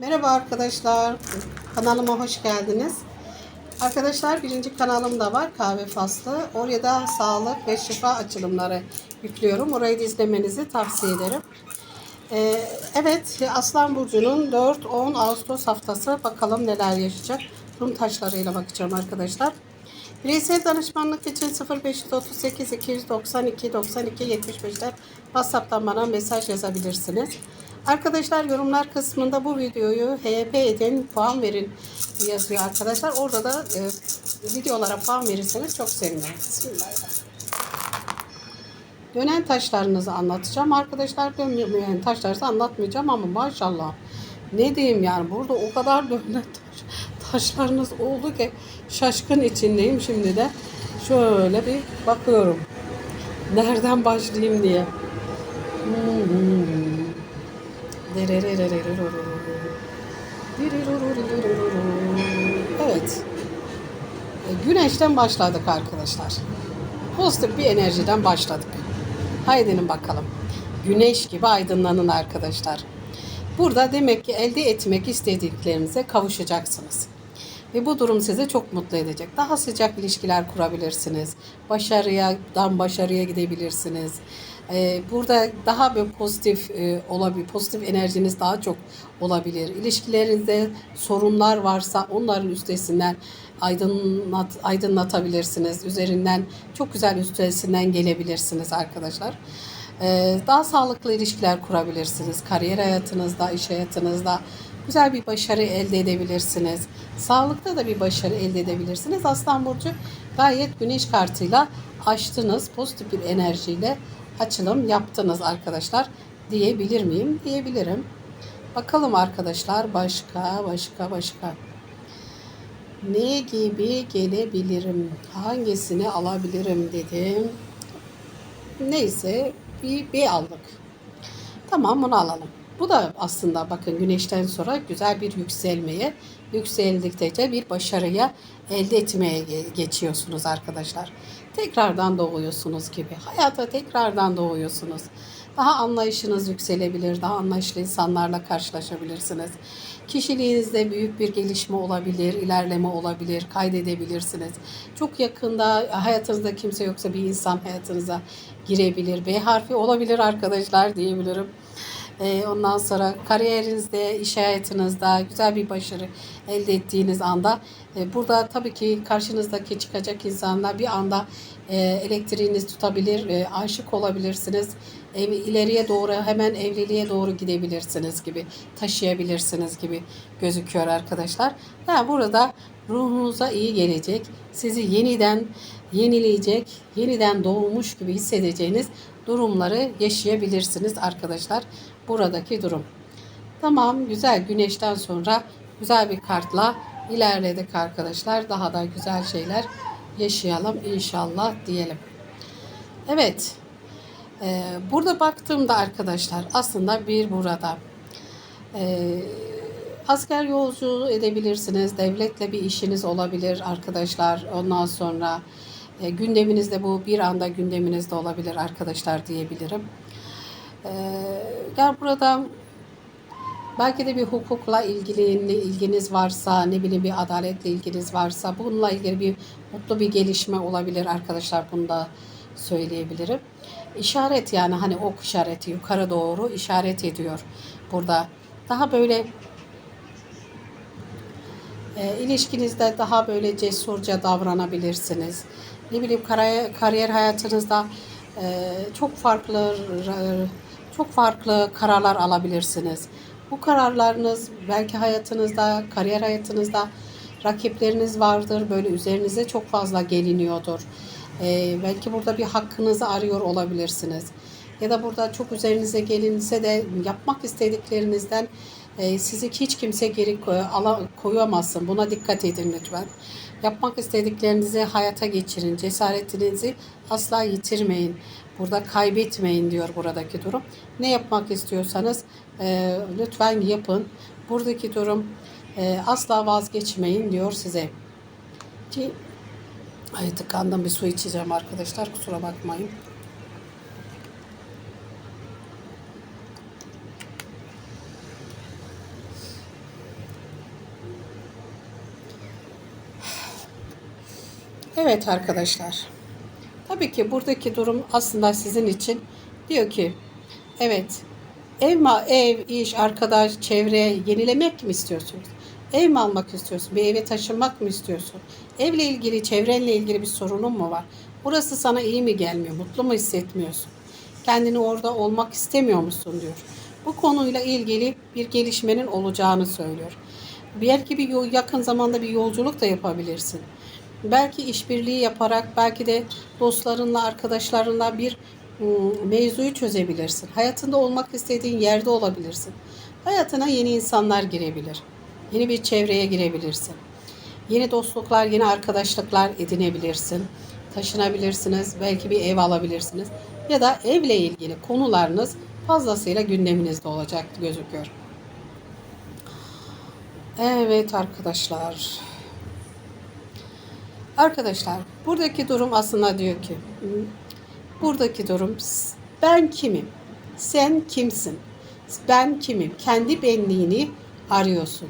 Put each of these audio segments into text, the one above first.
Merhaba arkadaşlar. Kanalıma hoş geldiniz. Arkadaşlar birinci kanalım da var kahve faslı. Oraya da sağlık ve şifa açılımları yüklüyorum. Orayı da izlemenizi tavsiye ederim. Ee, evet Aslan Burcu'nun 4-10 Ağustos haftası bakalım neler yaşayacak. Rum taşlarıyla bakacağım arkadaşlar. Bireysel danışmanlık için 0538 292 92 75'ler WhatsApp'tan bana mesaj yazabilirsiniz. Arkadaşlar yorumlar kısmında bu videoyu HP edin puan verin yazıyor arkadaşlar. Orada da e, videolara puan verirseniz çok sevinirim. Dönen taşlarınızı anlatacağım. Arkadaşlar dönmeyen taşlarınızı anlatmayacağım ama maşallah ne diyeyim yani burada o kadar dönen taş, taşlarınız oldu ki şaşkın içindeyim şimdi de. Şöyle bir bakıyorum. Nereden başlayayım diye. Hmm. Evet. E, Güneşten başladık arkadaşlar. Pozitif bir enerjiden başladık. Haydi bakalım. Güneş gibi aydınlanın arkadaşlar. Burada demek ki elde etmek istediklerinize kavuşacaksınız. Ve bu durum sizi çok mutlu edecek. Daha sıcak ilişkiler kurabilirsiniz. Başarıdan başarıya gidebilirsiniz. Ee, burada daha bir pozitif e, olabilir, pozitif enerjiniz daha çok olabilir. İlişkilerinizde sorunlar varsa onların üstesinden aydınlat, aydınlatabilirsiniz. Üzerinden çok güzel üstesinden gelebilirsiniz arkadaşlar. Ee, daha sağlıklı ilişkiler kurabilirsiniz. Kariyer hayatınızda, iş hayatınızda güzel bir başarı elde edebilirsiniz. Sağlıkta da bir başarı elde edebilirsiniz. Aslan Burcu gayet güneş kartıyla açtınız. Pozitif bir enerjiyle açılım yaptınız arkadaşlar. Diyebilir miyim? Diyebilirim. Bakalım arkadaşlar başka başka başka. Ne gibi gelebilirim? Hangisini alabilirim dedim. Neyse bir, bir aldık. Tamam bunu alalım. Bu da aslında bakın güneşten sonra güzel bir yükselmeye, yükseldikçe bir başarıya elde etmeye geçiyorsunuz arkadaşlar. Tekrardan doğuyorsunuz gibi. Hayata tekrardan doğuyorsunuz. Daha anlayışınız yükselebilir, daha anlayışlı insanlarla karşılaşabilirsiniz. Kişiliğinizde büyük bir gelişme olabilir, ilerleme olabilir, kaydedebilirsiniz. Çok yakında hayatınızda kimse yoksa bir insan hayatınıza girebilir. B harfi olabilir arkadaşlar diyebilirim. Ee, ondan sonra kariyerinizde, iş hayatınızda güzel bir başarı elde ettiğiniz anda e, burada tabii ki karşınızdaki çıkacak insanla bir anda e, elektriğiniz tutabilir, e, aşık olabilirsiniz. Ev, ileriye doğru hemen evliliğe doğru gidebilirsiniz gibi, taşıyabilirsiniz gibi gözüküyor arkadaşlar. Yani burada ruhunuza iyi gelecek, sizi yeniden yenileyecek, yeniden doğmuş gibi hissedeceğiniz durumları yaşayabilirsiniz arkadaşlar. Buradaki durum. Tamam güzel güneşten sonra güzel bir kartla ilerledik arkadaşlar. Daha da güzel şeyler yaşayalım inşallah diyelim. Evet. Ee, burada baktığımda arkadaşlar aslında bir burada e, asker yolculuğu edebilirsiniz. Devletle bir işiniz olabilir arkadaşlar. Ondan sonra e, gündeminizde bu bir anda gündeminizde olabilir arkadaşlar diyebilirim. E, yani burada belki de bir hukukla ilgili ilginiz varsa, ne bileyim bir adaletle ilginiz varsa bununla ilgili bir mutlu bir gelişme olabilir arkadaşlar. Bunu da söyleyebilirim. İşaret yani hani ok işareti yukarı doğru işaret ediyor burada. Daha böyle e, ilişkinizde daha böyle cesurca davranabilirsiniz. Ne bileyim kariyer, hayatınızda e, çok farklı çok farklı kararlar alabilirsiniz. Bu kararlarınız belki hayatınızda, kariyer hayatınızda rakipleriniz vardır. Böyle üzerinize çok fazla geliniyordur. E, belki burada bir hakkınızı arıyor olabilirsiniz. Ya da burada çok üzerinize gelinse de yapmak istediklerinizden e, sizi hiç kimse geri koyamazsın. Buna dikkat edin lütfen. Yapmak istediklerinizi hayata geçirin. Cesaretinizi asla yitirmeyin. Burada kaybetmeyin diyor buradaki durum. Ne yapmak istiyorsanız e, lütfen yapın. Buradaki durum e, asla vazgeçmeyin diyor size. Ki, ay tıkandım bir su içeceğim arkadaşlar kusura bakmayın. Evet arkadaşlar. Tabii ki buradaki durum aslında sizin için diyor ki evet ev, ev, iş, arkadaş, çevre yenilemek mi istiyorsunuz? Ev mi almak istiyorsun? Bir eve taşınmak mı istiyorsun? Evle ilgili, çevrenle ilgili bir sorunun mu var? Burası sana iyi mi gelmiyor? Mutlu mu hissetmiyorsun? Kendini orada olmak istemiyor musun diyor. Bu konuyla ilgili bir gelişmenin olacağını söylüyor. Belki bir yakın zamanda bir yolculuk da yapabilirsin. Belki işbirliği yaparak, belki de dostlarınla, arkadaşlarınla bir ım, mevzuyu çözebilirsin. Hayatında olmak istediğin yerde olabilirsin. Hayatına yeni insanlar girebilir. Yeni bir çevreye girebilirsin. Yeni dostluklar, yeni arkadaşlıklar edinebilirsin. Taşınabilirsiniz, belki bir ev alabilirsiniz. Ya da evle ilgili konularınız fazlasıyla gündeminizde olacak gözüküyor. Evet arkadaşlar. Arkadaşlar buradaki durum aslında diyor ki buradaki durum ben kimim? Sen kimsin? Ben kimim? Kendi benliğini arıyorsun.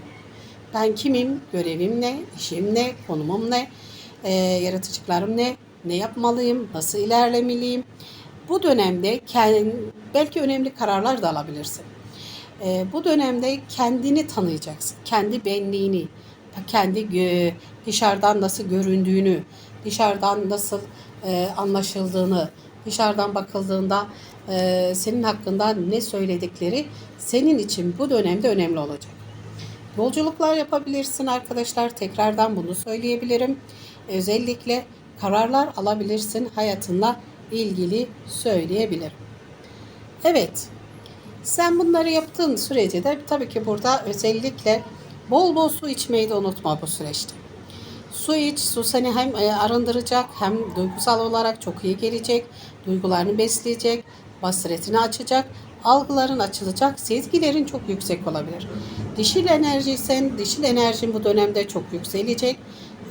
Ben kimim? Görevim ne? İşim ne? Konumum ne? Ee, yaratıcılıklarım ne? Ne yapmalıyım? Nasıl ilerlemeliyim? Bu dönemde kend- belki önemli kararlar da alabilirsin. Ee, bu dönemde kendini tanıyacaksın. Kendi benliğini, kendi gö- dışarıdan nasıl göründüğünü, dışarıdan nasıl e, anlaşıldığını, dışarıdan bakıldığında e, senin hakkında ne söyledikleri senin için bu dönemde önemli olacak. Yolculuklar yapabilirsin arkadaşlar. Tekrardan bunu söyleyebilirim. Özellikle kararlar alabilirsin hayatınla ilgili söyleyebilirim. Evet. Sen bunları yaptığın sürece de tabii ki burada özellikle bol bol su içmeyi de unutma bu süreçte. Su iç, su seni hem e, arındıracak hem duygusal olarak çok iyi gelecek. Duygularını besleyecek, basiretini açacak, algıların açılacak, sezgilerin çok yüksek olabilir. Dişil enerjiysen, dişil enerjin bu dönemde çok yükselecek.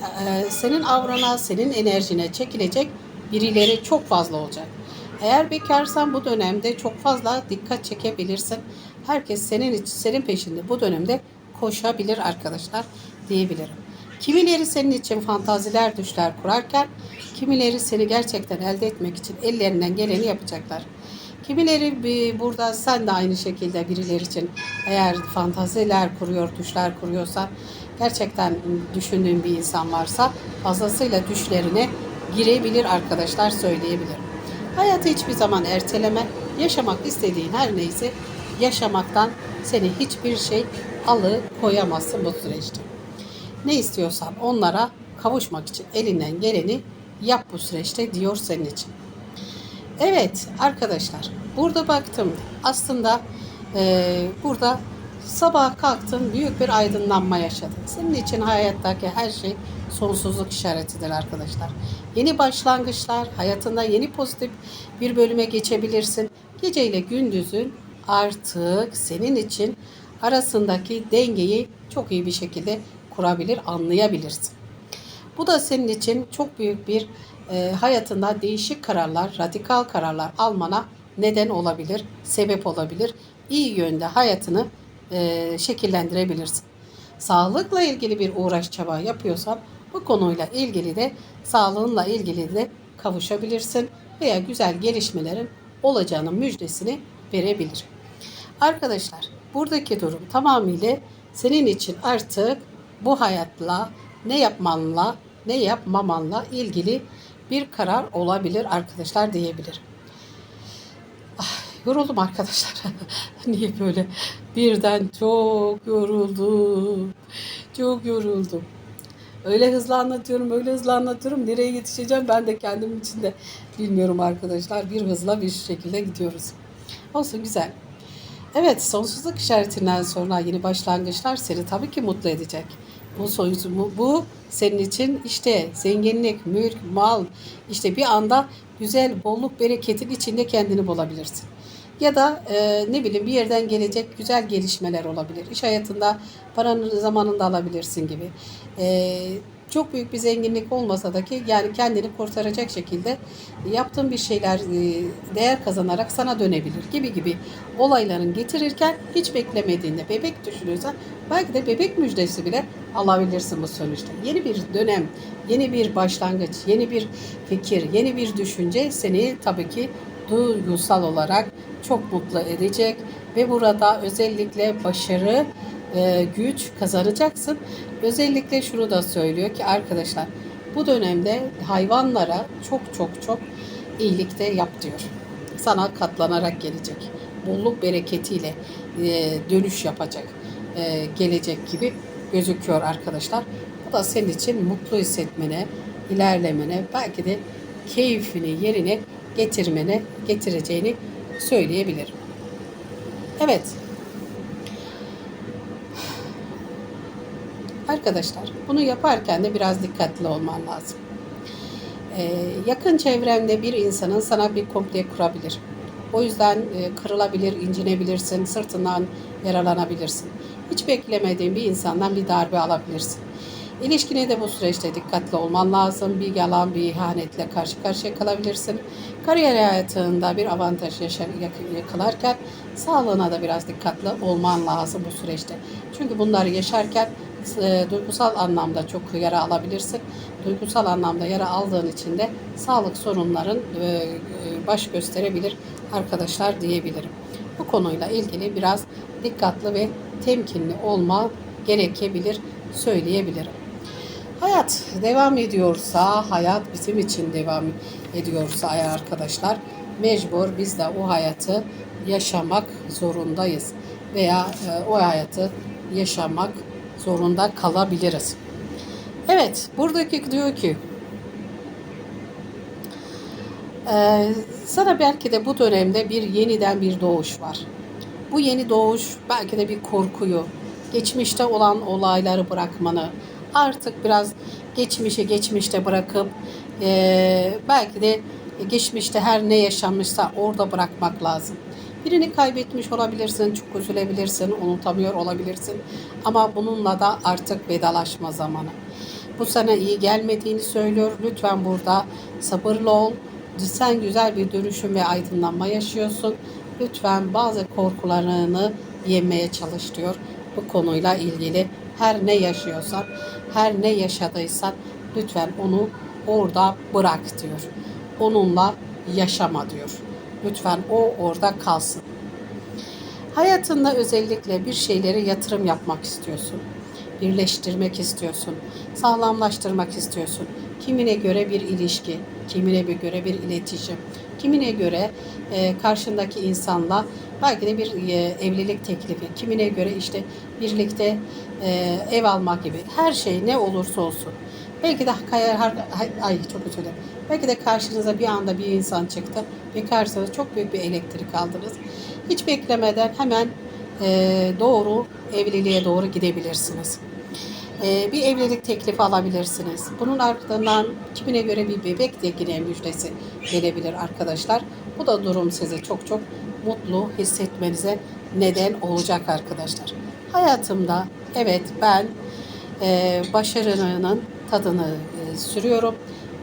Ee, Senin avrana, senin enerjine çekilecek birileri çok fazla olacak. Eğer bekarsan bu dönemde çok fazla dikkat çekebilirsin. Herkes senin için, senin peşinde bu dönemde koşabilir arkadaşlar diyebilirim. Kimileri senin için fantaziler, düşler kurarken kimileri seni gerçekten elde etmek için ellerinden geleni yapacaklar. Kimileri bir- burada sen de aynı şekilde birileri için eğer fantaziler kuruyor, düşler kuruyorsa gerçekten düşündüğün bir insan varsa fazlasıyla düşlerine girebilir arkadaşlar söyleyebilirim. Hayatı hiçbir zaman erteleme. Yaşamak istediğin her neyse yaşamaktan seni hiçbir şey alı koyamazsın bu süreçte. Ne istiyorsan onlara kavuşmak için elinden geleni yap bu süreçte diyor senin için. Evet arkadaşlar burada baktım aslında e, burada sabah kalktın büyük bir aydınlanma yaşadın. Senin için hayattaki her şey sonsuzluk işaretidir arkadaşlar. Yeni başlangıçlar hayatında yeni pozitif bir bölüme geçebilirsin. Gece ile gündüzün artık senin için arasındaki dengeyi çok iyi bir şekilde kurabilir, anlayabilirsin. Bu da senin için çok büyük bir e, hayatında değişik kararlar, radikal kararlar almana neden olabilir, sebep olabilir. İyi yönde hayatını e, şekillendirebilirsin. Sağlıkla ilgili bir uğraş çaba yapıyorsan bu konuyla ilgili de sağlığınla ilgili de kavuşabilirsin veya güzel gelişmelerin olacağının müjdesini verebilir. Arkadaşlar buradaki durum tamamıyla senin için artık bu hayatla ne yapmanla ne yapmamanla ilgili bir karar olabilir arkadaşlar diyebilir. Ah, yoruldum arkadaşlar. Niye böyle? Birden çok yoruldum. Çok yoruldum. Öyle hızlı anlatıyorum, öyle hızlı anlatıyorum. Nereye yetişeceğim ben de kendim için de bilmiyorum arkadaşlar. Bir hızla bir şekilde gidiyoruz. Olsun güzel. Evet, sonsuzluk işaretinden sonra yeni başlangıçlar seni tabii ki mutlu edecek. Bu soyuzu bu senin için işte zenginlik, mülk, mal, işte bir anda güzel bolluk bereketin içinde kendini bulabilirsin. Ya da e, ne bileyim bir yerden gelecek güzel gelişmeler olabilir. İş hayatında paranı zamanında alabilirsin gibi. E, çok büyük bir zenginlik olmasa da ki yani kendini kurtaracak şekilde yaptığın bir şeyler e, değer kazanarak sana dönebilir gibi gibi olayların getirirken hiç beklemediğinde bebek düşünürsen belki de bebek müjdesi bile alabilirsin bu sonuçta. Yeni bir dönem, yeni bir başlangıç, yeni bir fikir, yeni bir düşünce seni tabii ki duygusal olarak çok mutlu edecek ve burada özellikle başarı, e, güç kazanacaksın. Özellikle şunu da söylüyor ki arkadaşlar bu dönemde hayvanlara çok çok çok iyilikte yap diyor. Sana katlanarak gelecek. Bolluk bereketiyle e, dönüş yapacak. e, gelecek gibi gözüküyor arkadaşlar. Bu da senin için mutlu hissetmene, ilerlemene, belki de keyfini yerine getirmene getireceğini söyleyebilirim. Evet. Arkadaşlar bunu yaparken de biraz dikkatli olman lazım. Ee, yakın çevrende bir insanın sana bir komple kurabilir. O yüzden e, kırılabilir, incinebilirsin, sırtından yaralanabilirsin. Hiç beklemediğin bir insandan bir darbe alabilirsin. İlişkine de bu süreçte dikkatli olman lazım. Bir yalan, bir ihanetle karşı karşıya kalabilirsin. Kariyer hayatında bir avantaj yaşar, yak- yakalarken sağlığına da biraz dikkatli olman lazım bu süreçte. Çünkü bunları yaşarken e, duygusal anlamda çok yara alabilirsin. Duygusal anlamda yara aldığın için de sağlık sorunların e, e, baş gösterebilir arkadaşlar diyebilirim. Bu konuyla ilgili biraz dikkatli ve temkinli olma gerekebilir söyleyebilirim. Hayat devam ediyorsa, hayat bizim için devam ediyorsa arkadaşlar, mecbur biz de o hayatı yaşamak zorundayız veya e, o hayatı yaşamak zorunda kalabiliriz. Evet, buradaki diyor ki e, sana belki de bu dönemde bir yeniden bir doğuş var. Bu yeni doğuş belki de bir korkuyu, geçmişte olan olayları bırakmanı, artık biraz geçmişi geçmişte bırakıp e, belki de geçmişte her ne yaşanmışsa orada bırakmak lazım. Birini kaybetmiş olabilirsin, çok üzülebilirsin, unutamıyor olabilirsin. Ama bununla da artık vedalaşma zamanı. Bu sana iyi gelmediğini söylüyor. Lütfen burada sabırlı ol. Sen güzel bir dönüşüm ve aydınlanma yaşıyorsun. Lütfen bazı korkularını yenmeye çalış diyor. Bu konuyla ilgili her ne yaşıyorsan, her ne yaşadıysan lütfen onu orada bırak diyor. Onunla yaşama diyor. Lütfen o orada kalsın. Hayatında özellikle bir şeyleri yatırım yapmak istiyorsun. Birleştirmek istiyorsun. Sağlamlaştırmak istiyorsun. Kimine göre bir ilişki, kimine göre bir iletişim, kimine göre e, karşındaki insanla belki de bir e, evlilik teklifi, kimine göre işte birlikte e, ev almak gibi her şey ne olursa olsun. Belki de kayar, ay çok özür dilerim. Belki de karşınıza bir anda bir insan çıktı ve karşınıza çok büyük bir elektrik aldınız. Hiç beklemeden hemen e, doğru evliliğe doğru gidebilirsiniz. E, bir evlilik teklifi alabilirsiniz. Bunun ardından kimine göre bir bebek de yine müjdesi gelebilir arkadaşlar. Bu da durum sizi çok çok mutlu hissetmenize neden olacak arkadaşlar. Hayatımda evet ben e, başarının tadını e, sürüyorum.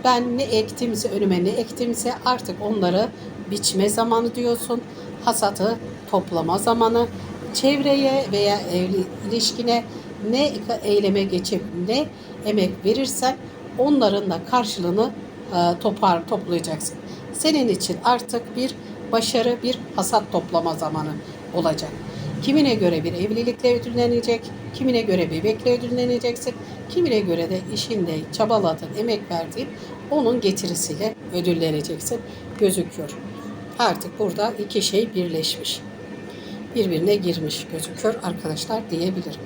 Ben ne ektimse önüme ne ektimse artık onları biçme zamanı diyorsun. Hasatı toplama zamanı. Çevreye veya evli ilişkine ne eyleme geçip ne emek verirsen onların da karşılığını e, topar toplayacaksın. Senin için artık bir başarı, bir hasat toplama zamanı olacak. Kimine göre bir evlilikle ödüllenecek, kimine göre bebekle ödülleneceksin, kimine göre de işinde çabaladın, emek verdiğin onun getirisiyle ödülleneceksin gözüküyor. Artık burada iki şey birleşmiş. Birbirine girmiş gözüküyor arkadaşlar diyebilirim.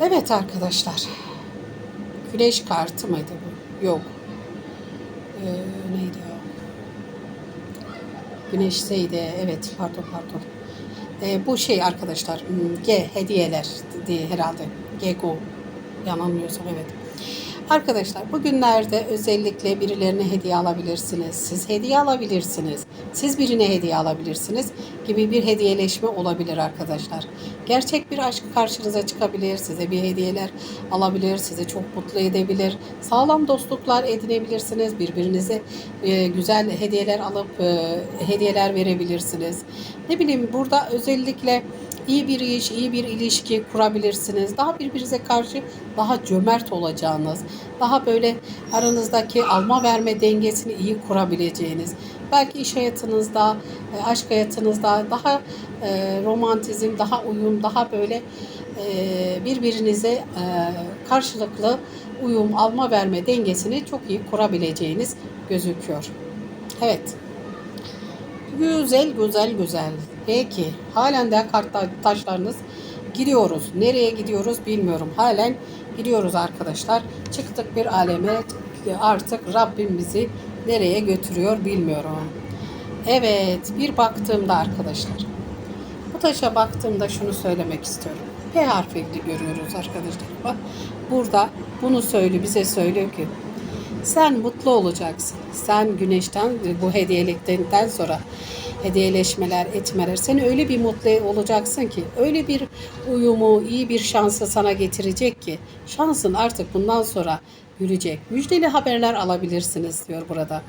Evet arkadaşlar. Güneş kartı mıydı bu? Yok. Ee, neydi o? Güneşteydi. Evet pardon pardon. Ee, bu şey arkadaşlar. hmm, G hediyeler diye herhalde. Gego. Yanılmıyorsam evet. Arkadaşlar bugünlerde özellikle birilerine hediye alabilirsiniz. Siz hediye alabilirsiniz. siz birine hediye alabilirsiniz gibi bir hediyeleşme olabilir arkadaşlar. Gerçek bir aşk karşınıza çıkabilir, size bir hediyeler alabilir, sizi çok mutlu edebilir. Sağlam dostluklar edinebilirsiniz, birbirinize e, güzel hediyeler alıp e, hediyeler verebilirsiniz. Ne bileyim burada özellikle iyi bir iş, iyi bir ilişki kurabilirsiniz. Daha birbirinize karşı daha cömert olacağınız, daha böyle aranızdaki alma verme dengesini iyi kurabileceğiniz, belki iş hayatınızda, e, aşk hayatınızda daha e, romantizm, daha uyum, daha böyle e, birbirinize karşılıklı uyum, alma verme dengesini çok iyi kurabileceğiniz gözüküyor. Evet. Güzel, güzel, güzel. Peki, halen de kart taşlarınız gidiyoruz. Nereye gidiyoruz bilmiyorum. Halen gidiyoruz arkadaşlar. Çıktık bir aleme. Artık Rabbim bizi nereye götürüyor bilmiyorum. Evet, bir baktığımda arkadaşlar. Bu taşa baktığımda şunu söylemek istiyorum. P harfini görüyoruz arkadaşlar. Bak burada bunu söyle bize söylüyor ki sen mutlu olacaksın. Sen güneşten bu hediyelikten sonra hediyeleşmeler, etmeler seni öyle bir mutlu olacaksın ki öyle bir uyumu, iyi bir şansı sana getirecek ki şansın artık bundan sonra yürüyecek. Müjdeli haberler alabilirsiniz diyor burada.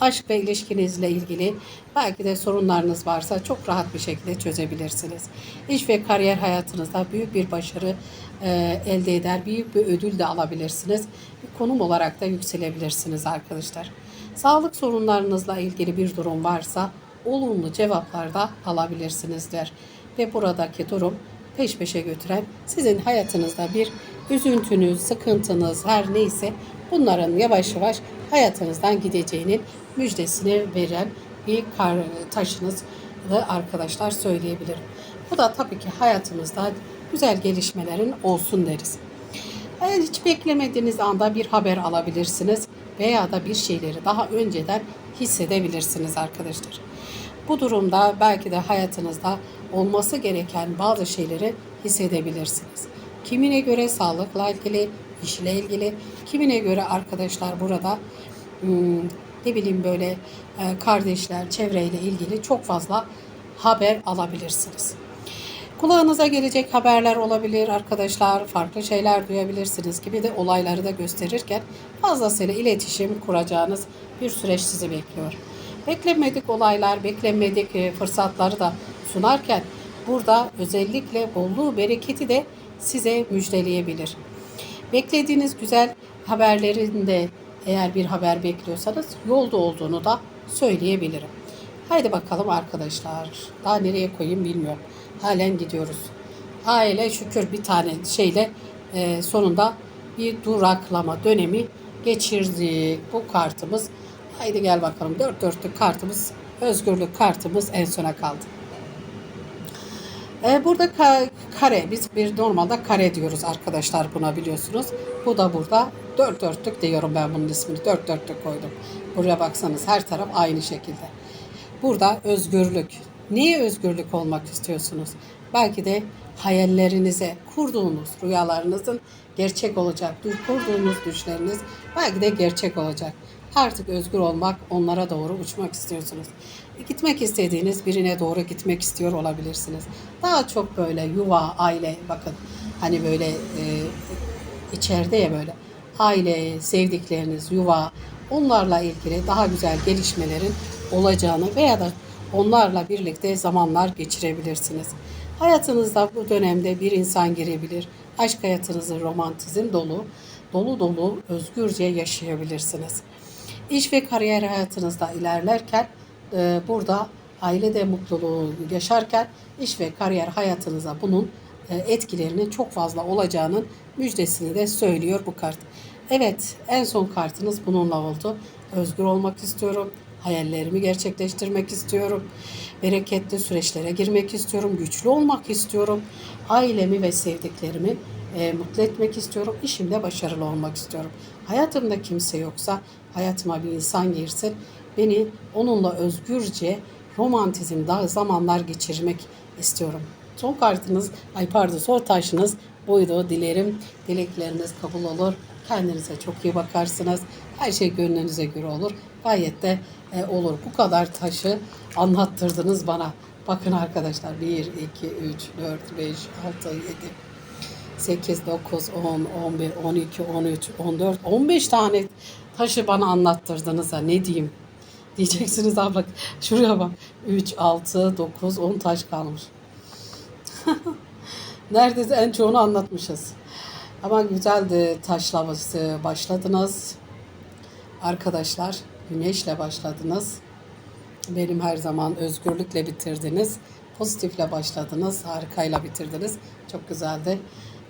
Aşk ve ilişkinizle ilgili belki de sorunlarınız varsa çok rahat bir şekilde çözebilirsiniz. İş ve kariyer hayatınızda büyük bir başarı e, elde eder, büyük bir ödül de alabilirsiniz. Bir konum olarak da yükselebilirsiniz arkadaşlar. Sağlık sorunlarınızla ilgili bir durum varsa olumlu cevaplar da alabilirsinizdir. Ve buradaki durum peş peşe götüren sizin hayatınızda bir üzüntünüz, sıkıntınız her neyse bunların yavaş yavaş hayatınızdan gideceğinin müjdesini veren bir taşınız da arkadaşlar söyleyebilirim. Bu da tabii ki hayatımızda güzel gelişmelerin olsun deriz. Eğer hiç beklemediğiniz anda bir haber alabilirsiniz veya da bir şeyleri daha önceden hissedebilirsiniz arkadaşlar. Bu durumda belki de hayatınızda olması gereken bazı şeyleri hissedebilirsiniz. Kimine göre sağlıkla ilgili, işle ilgili, kimine göre arkadaşlar burada hmm, ne bileyim böyle e, kardeşler, çevreyle ilgili çok fazla haber alabilirsiniz. Kulağınıza gelecek haberler olabilir arkadaşlar, farklı şeyler duyabilirsiniz gibi de olayları da gösterirken fazlasıyla iletişim kuracağınız bir süreç sizi bekliyor. Beklenmedik olaylar, beklenmedik e, fırsatları da sunarken burada özellikle bolluğu, bereketi de size müjdeleyebilir. Beklediğiniz güzel haberlerin de eğer bir haber bekliyorsanız yolda olduğunu da söyleyebilirim. Haydi bakalım arkadaşlar. Daha nereye koyayım bilmiyorum. Halen gidiyoruz. Aile şükür bir tane şeyle e, sonunda bir duraklama dönemi geçirdik. Bu kartımız haydi gel bakalım dört dörtlük kartımız özgürlük kartımız en sona kaldı. E, burada ka- kare biz bir normalde kare diyoruz arkadaşlar buna biliyorsunuz. Bu da burada dört dörtlük diyorum ben bunun ismini dört dörtlük koydum. Buraya baksanız her taraf aynı şekilde. Burada özgürlük. Niye özgürlük olmak istiyorsunuz? Belki de hayallerinize, kurduğunuz rüyalarınızın gerçek olacak. Kurduğunuz düşleriniz belki de gerçek olacak. Artık özgür olmak, onlara doğru uçmak istiyorsunuz. Gitmek istediğiniz birine doğru gitmek istiyor olabilirsiniz. Daha çok böyle yuva, aile, bakın hani böyle e, içeride ya böyle aile, sevdikleriniz, yuva, onlarla ilgili daha güzel gelişmelerin olacağını veya da onlarla birlikte zamanlar geçirebilirsiniz. Hayatınızda bu dönemde bir insan girebilir. Aşk hayatınızı romantizm dolu, dolu dolu özgürce yaşayabilirsiniz. İş ve kariyer hayatınızda ilerlerken e, burada ailede mutluluğu yaşarken iş ve kariyer hayatınıza bunun e, etkilerinin çok fazla olacağının müjdesini de söylüyor bu kart. Evet en son kartınız bununla oldu. Özgür olmak istiyorum. Hayallerimi gerçekleştirmek istiyorum. Bereketli süreçlere girmek istiyorum. Güçlü olmak istiyorum. Ailemi ve sevdiklerimi e, mutlu etmek istiyorum. İşimde başarılı olmak istiyorum. Hayatımda kimse yoksa hayatıma bir insan girsin. Beni onunla özgürce romantizm daha zamanlar geçirmek istiyorum. Son kartınız, ay pardon son taşınız buydu. Dilerim dilekleriniz kabul olur. Kendinize çok iyi bakarsınız. Her şey gönlünüze göre olur. Gayet de e, olur. Bu kadar taşı anlattırdınız bana. Bakın arkadaşlar 1, 2, 3, 4, 5, 6, 7, 8, 9, 10, 11, 12, 13, 14, 15 tane taşı bana anlattırdınız ha ne diyeyim. Diyeceksiniz abla şuraya bak 3, 6, 9, 10 taş kalmış. Neredeyse en çoğunu anlatmışız. Ama güzeldi taşlaması başladınız. Arkadaşlar güneşle başladınız. Benim her zaman özgürlükle bitirdiniz. Pozitifle başladınız. Harikayla bitirdiniz. Çok güzeldi.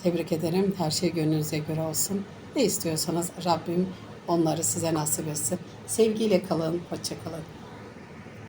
Tebrik ederim. Her şey gönlünüze göre olsun. Ne istiyorsanız Rabbim onları size nasip etsin. Sevgiyle kalın. Hoşça kalın.